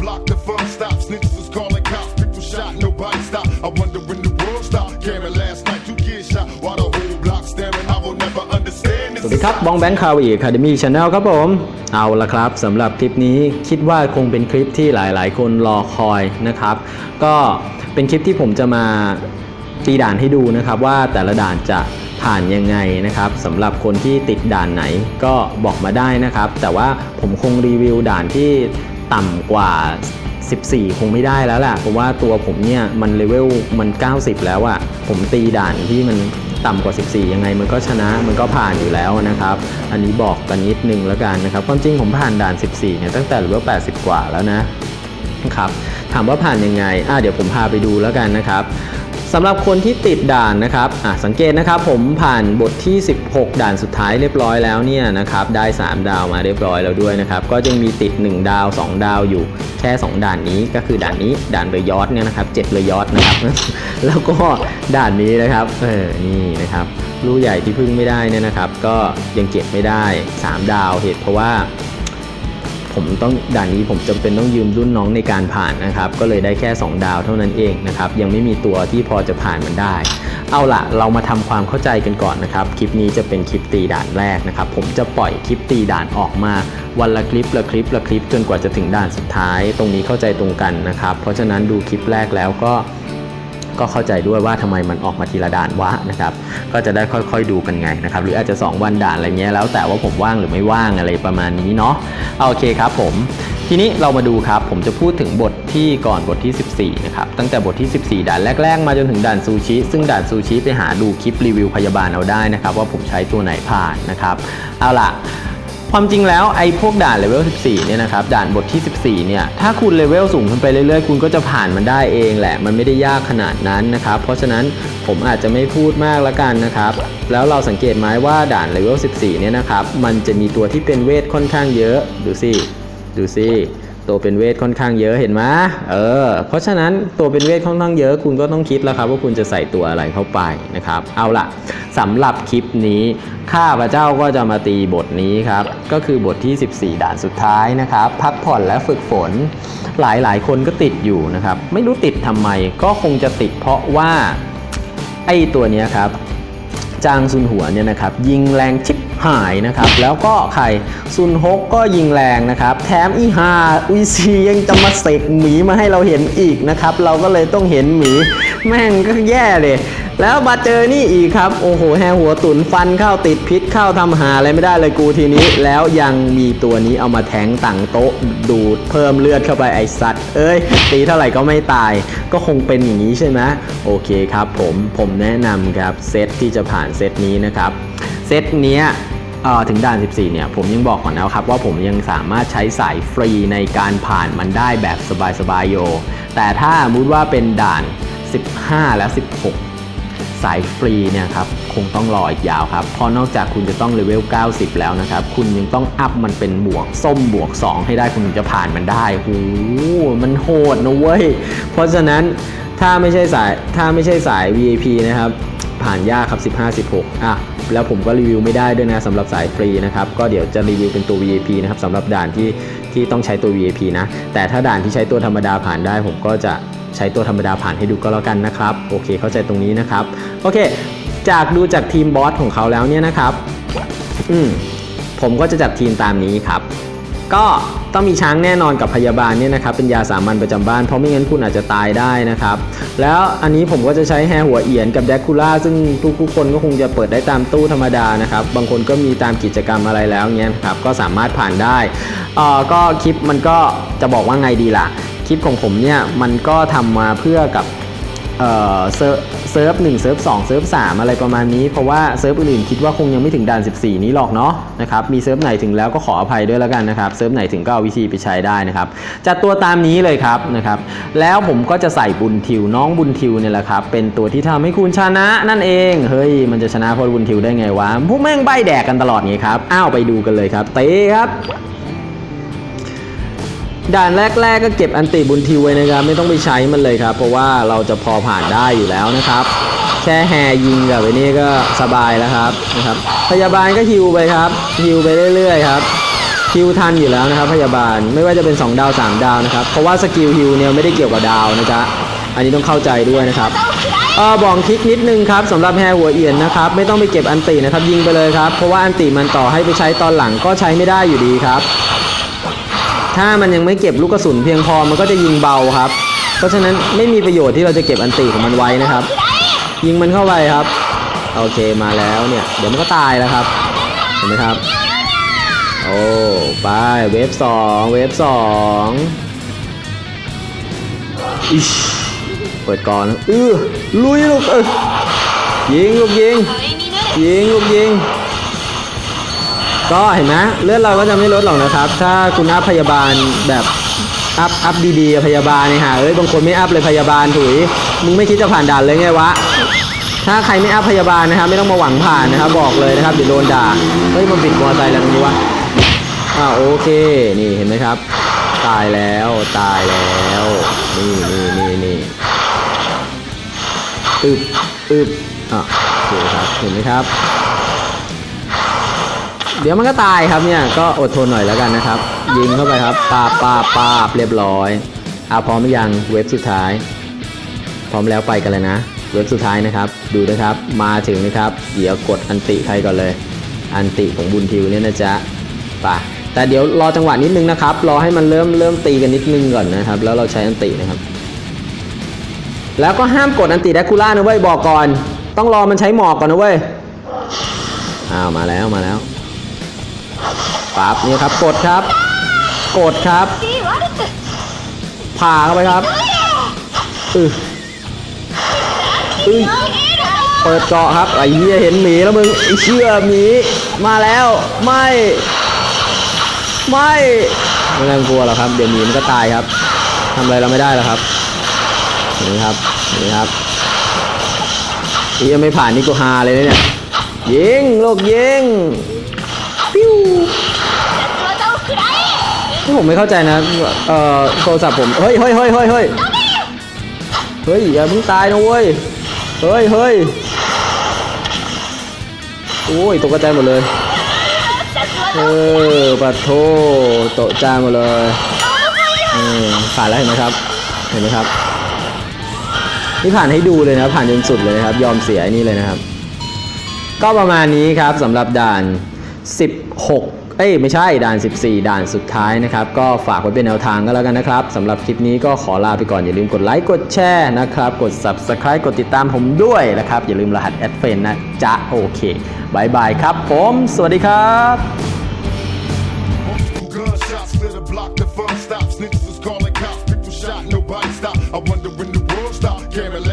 block, the fun stops. Snitches was calling cops, people shot, nobody stopped. I wonder when the world stopped. Cameron last night, two kids shot, while the whole block staring. I will never understand สวัสดีครับบองแบงค์คาวีคาเดมี่ชาแนลครับผม เอาละครับสำหรับคลิปนี้คิดว่าคงเป็นคลิปที่หลาย ๆ คนรอคอยนะครับ ก็เป็นคลิปที่ผมจะมาตีด่านให้ดูนะครับว่าแต่ละด่านจะผ่านยังไงนะครับสำหรับคนที่ติดด่านไหนก็บอกมาได้นะครับ แต่ว่าผมคงรีวิวด่านที่ ต่ำกว่า 14 คงไม่ได้แล้วแหละเพราะว่าตัวผมเนี่ยมันเลเวลมัน 90 แล้วอะผมตีด่านที่มันต่ำกว่า 14 ยังไงมันก็ชนะมันก็ผ่านอยู่แล้วนะครับ อันนี้บอกกันนิดนึงแล้วกันนะครับ ความจริงผมผ่านด่าน 14 เนี่ยตั้งแต่เลเวล80 กว่าแล้วนะครับ ถามว่าผ่านยังไงอ่าเดี๋ยวผมพาไปดูแล้วกันนะครับ สำหรับคนที่ติดด่านนะครับอะสังเกตนะครับผมผ่านบทที่ 16 ด่านสุดท้ายเรียบร้อยแล้วเนี่ยนะครับได้ 3 ดาวมาเรียบร้อยแล้วด้วยนะครับก็ยังมีติด 1 ดาว 2 ดาวอยู่แค่ 2 ด่านนี้ก็คือด่านนี้ด่านเรือยอทเนี่ยนะครับ7เรือยอทนะครับแล้วก็ด่านนี้นะครับเออนี่นะครับลูกใหญ่ที่พึ่งไม่ได้เนี่ยนะครับ ก็ยังเก็บไม่ได้ 3 ดาวเหตุเพราะว่า ผมต้องด่านนี้ผมจำเป็นต้องยืมรุ่นน้องในการผ่านนะครับ ก็เลยได้แค่ 2 ดาวเท่านั้นเองนะครับ ยังไม่มีตัวที่พอจะผ่านมันได้ เอาละเรามาทำความเข้าใจกันก่อนนะครับ คลิปนี้จะเป็นคลิปตีด่านแรกนะครับ ผมจะปล่อยคลิปตีด่านออกมา วันละคลิปละคลิปละคลิปจนกว่าจะถึงด่านสุดท้าย ตรงนี้เข้าใจตรงกันนะครับ เพราะฉะนั้นดูคลิปแรกแล้วก็ ก็เข้าใจด้วยว่าทำไมมันออกมาทีละด่านวะนะครับ ก็จะได้ค่อยๆดูกันไงนะครับ หรืออาจจะ 2 วันด่านอะไรเงี้ยแล้วแต่ว่าผมว่างหรือไม่ว่างอะไรประมาณนี้เนาะโอเคครับผมทีนี้เรามาดูครับ ผมจะพูดถึงบทที่ก่อนบทที่ 14 นะครับ ตั้งแต่บทที่ 14 ด่านแรก ๆ มาจนถึงด่านซูชิ ซึ่งด่านซูชิไปหาดูคลิปรีวิวพยาบาลเอาได้นะครับ ว่าผมใช้ตัวไหนผ่านนะครับ เอาล่ะ ความจริงแล้วไอ้พวกด่านเลเวล 14 เนี่ยนะครับ ด่านบทที่ 14 เนี่ย ถ้าคุณเลเวลสูงขึ้นไปเรื่อยๆ คุณก็จะผ่านมันได้เองแหละ มันไม่ได้ยากขนาดนั้นนะครับ เพราะฉะนั้นผมอาจจะไม่พูดมากละกันนะครับ แล้วเราสังเกตไหมว่าด่านเลเวล 14 เนี่ยนะครับ มันจะมีตัวที่เป็นเวทค่อนข้างเยอะ ดูสิ ดูสิ ตัวเป็นเวทค่อนข้างเยอะเห็นไหมเออ เพราะฉะนั้นตัวเป็นเวทค่อนข้างเยอะ คุณก็ต้องคิดแล้วครับว่าคุณจะใส่ตัวอะไรเข้าไปนะครับ เอาล่ะสำหรับคลิปนี้ข้าพระเจ้าก็จะมาตีบทนี้ครับ ก็คือบทที่ 14 ด่านสุดท้ายนะครับ พักผ่อนและฝึกฝน หลายๆคนก็ติดอยู่นะครับ ไม่รู้ติดทำไม ก็คงจะติดเพราะว่าไอ้ตัวนี้ครับ จางซุนหัวเนี่ยนะครับ ยิงแรงชิบหายนะครับ แล้วก็ใครซุนฮกก็ยิงแรงนะครับ แถมอีฮาอุยซียังจะมาเสกหมีมาให้เราเห็นอีกนะครับ เราก็เลยต้องเห็นหมี แม่งก็แย่เลยแล้วมาเจอนี่อีกครับ โอ้โหแฮหัวตุนฟันเข้าติดพิษเข้าทำหาอะไรไม่ได้เลยกูทีนี้ แล้วยังมีตัวนี้เอามาแทงต่างโต๊ะ ดูดเพิ่มเลือดเข้าไปไอสัตว์ เอ้ย ตีเท่าไหร่ก็ไม่ตาย ก็คงเป็นอย่างนี้ใช่ไหมโอเคครับผมผมแนะนำครับ เซตที่จะผ่านเซตนี้นะครับ ตเนี้ยถึงด่าน 14 เนี่ย ผมยังบอกก่อนนะครับว่าผมยังสามารถใช้สายฟรีในการผ่านมันได้แบบสบายๆโย แต่ถ้ามุดว่าเป็นด่าน 15 และ 16 สายฟรีเนี่ยครับคงต้องรออีกยาวครับ เพราะนอกจากคุณจะต้องเลเวล 90 แล้วนะครับ คุณยังต้องอัพมันเป็นบวกส้มบวก 2 ให้ได้คุณถึงจะผ่านมันได้โอ้โหมันโหดนะเว้ย เพราะฉะนั้นถ้าไม่ใช่สายถ้าไม่ใช่สาย VIP นะครับ ผ่านยากครับ 15 16 อะ แล้วผมก็รีวิวไม่ได้ด้วยนะสำหรับสายฟรีนะครับ ก็เดี๋ยวจะรีวิวเป็นตัว VIP นะครับสำหรับด่านที่ที่ต้องใช้ตัว VIP นะ แต่ถ้าด่านที่ใช้ตัวธรรมดาผ่านได้ ผมก็จะใช้ตัวธรรมดาผ่านให้ดูก็แล้วกันนะครับ โอเค เข้าใจตรงนี้นะครับ โอเค จากดูจากทีมบอสของเขาแล้วเนี่ยนะครับ อืมผมก็จะจัดทีมตามนี้ครับ ก็ต้องมีช้างแน่นอนกับพยาบาลเนี่ยนะครับเป็นยาสามัญประจำบ้านเพราะไม่งั้นคุณอาจจะตายได้นะครับแล้วอันนี้ผมก็จะใช้แฮหัวเอียนกับแดกคูล่าซึ่งทุกๆคนก็คงจะเปิดได้ตามตู้ธรรมดานะครับบางคนก็มีตามกิจกรรมอะไรแล้วเงี้ยครับก็สามารถผ่านได้เอ่อก็คลิปมันก็จะบอกว่าไงดีล่ะคลิปของผมเนี่ยมันก็ทำมาเพื่อกับ เซิร์ฟหนึ่งเซิร์ฟสองเซิร์ฟสามอะไรประมาณนี้ เพราะว่าเซิร์ฟอื่นๆคิดว่าคงยังไม่ถึงด่าน 14 นี้หรอกเนาะนะครับมีเซิร์ฟไหนถึงแล้วก็ขออภัยด้วยแล้วกันนะครับเซิร์ฟไหนถึงก็เอาวิธีไปใช้ได้นะครับจัดตัวตามนี้เลยครับนะครับแล้วผมก็จะใส่บุญทิวน้องบุญทิวเนี่ยแหละครับเป็นตัวที่ทำให้คุณชนะนั่นเองเฮ้ยมันจะชนะเพราะบุญทิวได้ไงวะพวกแม่งใบแดกกันตลอดไงครับอ้าวไปดูกันเลยครับเต้ครับ ด่านแรก ๆ ก็เก็บอันติบุญทิวไว้นะครับ ไม่ต้องไปใช้มันเลยครับ เพราะว่าเราจะพอผ่านได้อยู่แล้วนะครับ แค่แฮยิงกับไอ้นี่ก็สบายแล้วครับนะครับ พยาบาลก็ฮิวไปครับฮิวไปเรื่อยๆครับฮิวทันอยู่แล้วนะครับ พยาบาลไม่ว่าจะเป็น 2 ดาว 3 ดาวนะครับ เพราะว่าสกิลฮิวเนี่ยไม่ได้เกี่ยวกับดาวนะจ๊ะอันนี้ต้องเข้าใจด้วยนะครับเออบอกคลิกนิดนึงครับสำหรับแฮหัวเอียนนะครับ ไม่ต้องไปเก็บอันตินะครับยิงไปเลยครับ เพราะว่าอันติมันต่อให้ไปใช้ตอนหลังก็ใช้ไม่ได้อยู่ดีครับ ถ้ามันยังไม่เก็บลูกกระสุนเพียงพอมันก็จะยิงเบาครับ เพราะฉะนั้นไม่มีประโยชน์ที่เราจะเก็บอันติของมันไว้นะครับ ยิงมันเข้าไปครับ โอเคมาแล้วเนี่ย เดี๋ยวมันก็ตายแล้วครับ เห็นไหมครับ โอ้ไปเวฟสองเวฟสองอิชเปิดก่อนเออลุยลูกเออยิงลูกยิงยิงลูกยิง ก็เห็นไหมเลือดเราก็จะไม่ลดหรอกนะครับ ถ้าคุณอัพพยาบาลแบบอัพอัพดีๆพยาบาลเนี่ยฮะเอ้ยบางคนไม่อัพเลยพยาบาลถุยมึงไม่คิดจะผ่านด่านเลยไงวะถ้าใครไม่อัพพยาบาลนะครับ ไม่ต้องมาหวังผ่านนะครับ บอกเลยนะครับเดี๋ยวโดนด่าเฮ้ยมันปิดมอเตอร์ไซค์แล้วตรงนี้วะอ่าโอเคนี่เห็นไหมครับ ตายแล้วตายแล้วนี่นี่นี่นี่อึบอึบอะโอเคครับเห็นไหมครับ เดี๋ยวมันก็ตายครับเนี่ยก็อดทนหน่อยแล้วกันนะครับ ยิงเข้าไปครับปาบปาบปาบเรียบร้อยอะพร้อมหรือยังเว็บสุดท้าย พร้อมแล้วไปกันเลยนะ เว็บสุดท้ายนะครับ ดูนะครับมาถึงนะครับ เดี๋ยวกดอันติใครก่อนเลย อันติของบุญทิวเนี่ยนะจ๊ะป่ะแต่เดี๋ยวรอจังหวะนิดนึงนะครับ รอให้มันเริ่มเริ่มตีกันนิดนึงก่อนนะครับ แล้วเราใช้อันตินะครับ แล้วก็ห้ามกดอันติแดกคูล่านะเว้ยบอกก่อน ต้องรอมันใช้หมอกก่อนนะเว้ยอ้าวมาแล้วมาแล้ว ปั๊บนี่ครับกดครับ กดครับผ่าเข้าไปครับอืออือเปิดเกาะครับไอ้เหี้ยเห็นหมีแล้วมึงไอ้เชื่อหมีมาแล้วไม่ไม่ไม่ต้องกลัวหรอกครับเดี๋ยวหมีมันก็ตายครับทำอะไรเราไม่ได้หรอกครับนไหมครับนไหมครับที่ยังไม่ผ่านนี่กูฮาเลยนะเนี่ยยิงลูกยิงปิ้ว ที่ผมไม่เข้าใจนะเอ่อโทรศัพท์ผมเฮ้ยเฮ้ยเฮ้ยเฮ้ยเฮ้ยเฮ้ยอย่าเพิ่งตายนะเว้ยเฮ้ยเฮ้ยโอ้ยตกใจหมดเลยเออปัดโทตกใจหมดเลยเออผ่านแล้วเห็นไหมครับ เห็นไหมครับนี่ผ่านให้ดูเลยนะผ่านจนสุดเลยนะครับ ยอมเสียนี่เลยนะครับ ก็ประมาณนี้ครับสำหรับด่าน 16 เอ้ยไม่ใช่ด่าน 14 ด่านสุดท้ายนะครับ ก็ฝากไว้เป็นแนวทางก็แล้วกันนะครับสำหรับคลิปนี้ก็ขอลาไปก่อน อย่าลืมกดไลค์กดแชร์นะครับ กด Subscribe กดติดตามผมด้วยนะครับ อย่าลืมรหัสแอดเฟนนะจ๊ะโอเคบายบายครับผม สวัสดีครับ Gunshots lit a block, the fun stops. Niggas was calling cops, people shot, nobody stopped. I wonder when the world stopped. Caring